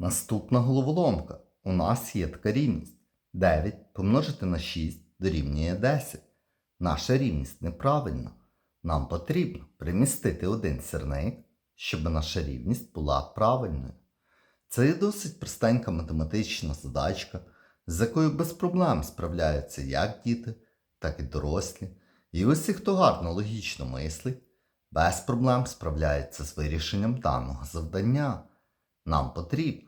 Наступна головоломка. У нас є така рівність. 9 помножити на 6 дорівнює 10. Наша рівність неправильна. Нам потрібно примістити один сірник, щоб наша рівність була правильною. Це є досить простенька математична задачка, з якою без проблем справляються як діти, так і дорослі. І усі, хто гарно логічно мислить, без проблем справляється з вирішенням даного завдання. Нам потрібно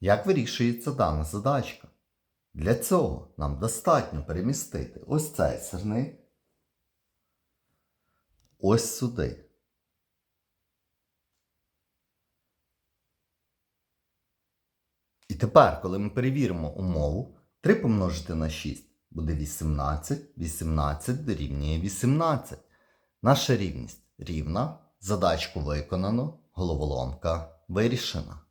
Як вирішується дана задачка? Для цього нам достатньо перемістити ось цей сирник ось сюди. І тепер, коли ми перевіримо умову, 3 помножити на 6 буде 18, 18 дорівнює 18. Наша рівність рівна, задачку виконано, головоломка вирішена.